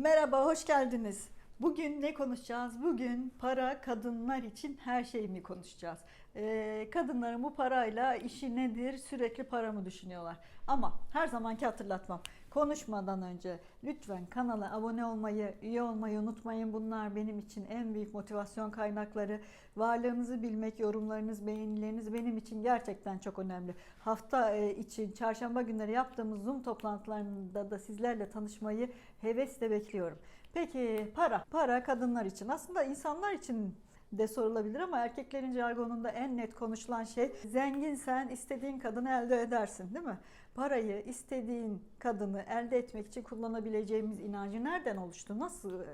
Merhaba, hoş geldiniz. Bugün ne konuşacağız? Bugün para kadınlar için her şeyi mi konuşacağız? Ee, kadınların bu parayla işi nedir? Sürekli para mı düşünüyorlar? Ama her zamanki hatırlatmam. Konuşmadan önce lütfen kanala abone olmayı, üye olmayı unutmayın. Bunlar benim için en büyük motivasyon kaynakları. Varlığınızı bilmek, yorumlarınız, beğenileriniz benim için gerçekten çok önemli. Hafta e, için çarşamba günleri yaptığımız Zoom toplantılarında da sizlerle tanışmayı hevesle bekliyorum. Peki para. Para kadınlar için. Aslında insanlar için de sorulabilir ama erkeklerin jargonunda en net konuşulan şey zenginsen istediğin kadını elde edersin değil mi? Parayı istediğin kadını elde etmek için kullanabileceğimiz inancı nereden oluştu? Nasıl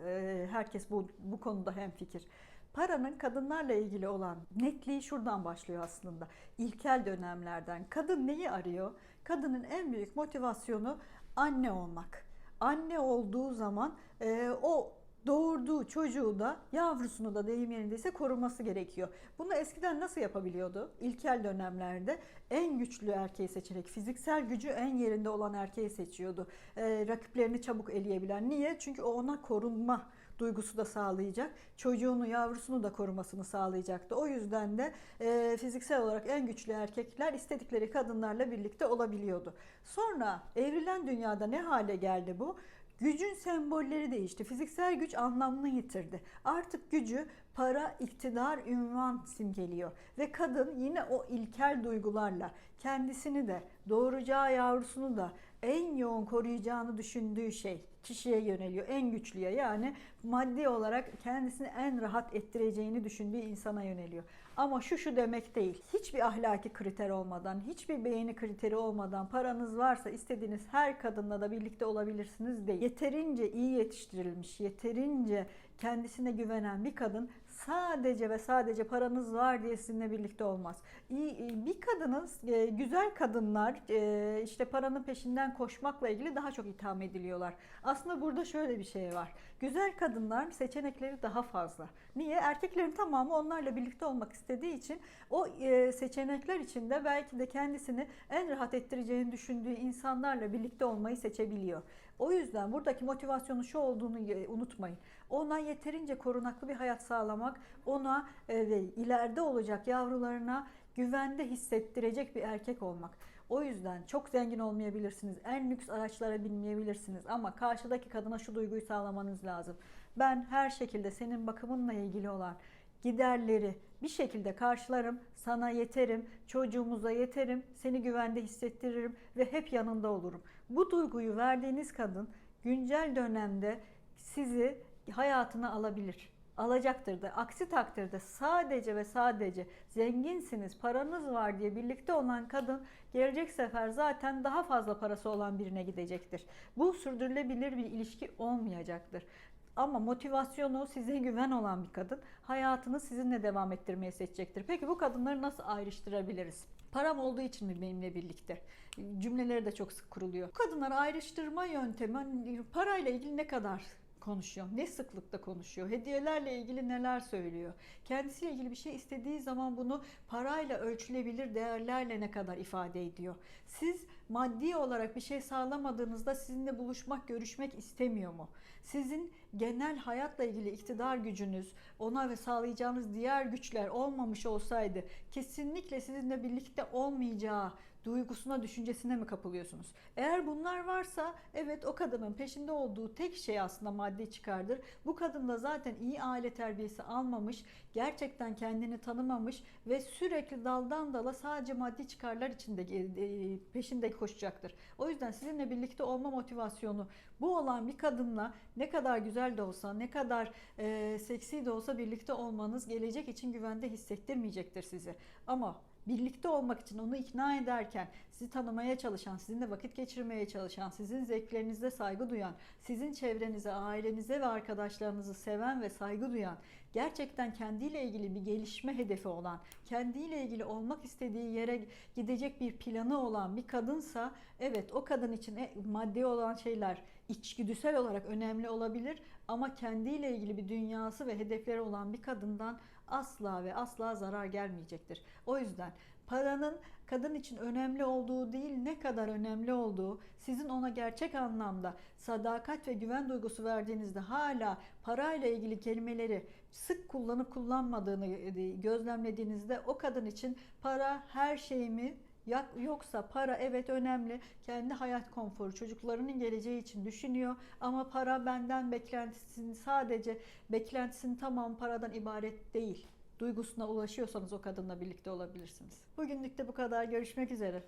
herkes bu, bu konuda hemfikir? Paranın kadınlarla ilgili olan netliği şuradan başlıyor aslında. İlkel dönemlerden. Kadın neyi arıyor? Kadının en büyük motivasyonu anne olmak. Anne olduğu zaman e, o doğurduğu çocuğu da yavrusunu da deyim yerindeyse koruması gerekiyor. Bunu eskiden nasıl yapabiliyordu? İlkel dönemlerde en güçlü erkeği seçerek fiziksel gücü en yerinde olan erkeği seçiyordu. Ee, rakiplerini çabuk eleyebilen. Niye? Çünkü o ona korunma duygusu da sağlayacak. Çocuğunu, yavrusunu da korumasını sağlayacaktı. O yüzden de e, fiziksel olarak en güçlü erkekler istedikleri kadınlarla birlikte olabiliyordu. Sonra evrilen dünyada ne hale geldi bu? Gücün sembolleri değişti. Fiziksel güç anlamını yitirdi. Artık gücü para, iktidar, ünvan simgeliyor. Ve kadın yine o ilkel duygularla kendisini de doğuracağı yavrusunu da en yoğun koruyacağını düşündüğü şey kişiye yöneliyor. En güçlüye yani maddi olarak kendisini en rahat ettireceğini düşündüğü insana yöneliyor. Ama şu şu demek değil. Hiçbir ahlaki kriter olmadan, hiçbir beğeni kriteri olmadan paranız varsa istediğiniz her kadınla da birlikte olabilirsiniz değil. Yeterince iyi yetiştirilmiş, yeterince kendisine güvenen bir kadın sadece ve sadece paranız var diye sizinle birlikte olmaz. Bir kadının e, güzel kadınlar e, işte paranın peşinden koşmakla ilgili daha çok itham ediliyorlar. Aslında burada şöyle bir şey var. Güzel kadınlar seçenekleri daha fazla. Niye? Erkeklerin tamamı onlarla birlikte olmak istediği için o e, seçenekler içinde belki de kendisini en rahat ettireceğini düşündüğü insanlarla birlikte olmayı seçebiliyor. O yüzden buradaki motivasyonu şu olduğunu unutmayın. Ona yeterince korunaklı bir hayat sağlamak, ona e, ve ileride olacak yavrularına güvende hissettirecek bir erkek olmak. O yüzden çok zengin olmayabilirsiniz, en lüks araçlara binmeyebilirsiniz ama karşıdaki kadına şu duyguyu sağlamanız lazım. Ben her şekilde senin bakımınla ilgili olan giderleri bir şekilde karşılarım, sana yeterim, çocuğumuza yeterim, seni güvende hissettiririm ve hep yanında olurum. Bu duyguyu verdiğiniz kadın güncel dönemde sizi hayatına alabilir alacaktır da. Aksi takdirde sadece ve sadece zenginsiniz, paranız var diye birlikte olan kadın gelecek sefer zaten daha fazla parası olan birine gidecektir. Bu sürdürülebilir bir ilişki olmayacaktır. Ama motivasyonu size güven olan bir kadın hayatını sizinle devam ettirmeyi seçecektir. Peki bu kadınları nasıl ayrıştırabiliriz? Param olduğu için mi benimle birlikte? Cümleleri de çok sık kuruluyor. Kadınları ayrıştırma yöntemi parayla ilgili ne kadar konuşuyor? Ne sıklıkta konuşuyor? Hediyelerle ilgili neler söylüyor? Kendisiyle ilgili bir şey istediği zaman bunu parayla ölçülebilir değerlerle ne kadar ifade ediyor? Siz maddi olarak bir şey sağlamadığınızda sizinle buluşmak, görüşmek istemiyor mu? Sizin genel hayatla ilgili iktidar gücünüz, ona ve sağlayacağınız diğer güçler olmamış olsaydı kesinlikle sizinle birlikte olmayacağı duygusuna, düşüncesine mi kapılıyorsunuz? Eğer bunlar varsa evet o kadının peşinde olduğu tek şey aslında maddi çıkardır. Bu kadın da zaten iyi aile terbiyesi almamış, gerçekten kendini tanımamış ve sürekli daldan dala sadece maddi çıkarlar içinde e, peşinde koşacaktır. O yüzden sizinle birlikte olma motivasyonu bu olan bir kadınla ne kadar güzel de olsa, ne kadar e, seksi de olsa birlikte olmanız gelecek için güvende hissettirmeyecektir sizi. Ama birlikte olmak için onu ikna ederken sizi tanımaya çalışan, sizinle vakit geçirmeye çalışan, sizin zevklerinize saygı duyan, sizin çevrenize, ailenize ve arkadaşlarınızı seven ve saygı duyan, gerçekten kendiyle ilgili bir gelişme hedefi olan, kendiyle ilgili olmak istediği yere gidecek bir planı olan bir kadınsa evet o kadın için e, maddi olan şeyler içgüdüsel olarak önemli olabilir ama kendiyle ilgili bir dünyası ve hedefleri olan bir kadından asla ve asla zarar gelmeyecektir. O yüzden paranın kadın için önemli olduğu değil ne kadar önemli olduğu, sizin ona gerçek anlamda sadakat ve güven duygusu verdiğinizde hala parayla ilgili kelimeleri sık kullanıp kullanmadığını e, gözlemlediğinizde o kadın için para her şey mi ya- Yoksa para evet önemli. Kendi hayat konforu, çocuklarının geleceği için düşünüyor. Ama para benden beklentisini sadece beklentisinin tamam paradan ibaret değil. Duygusuna ulaşıyorsanız o kadınla birlikte olabilirsiniz. Bugünlük de bu kadar. Görüşmek üzere.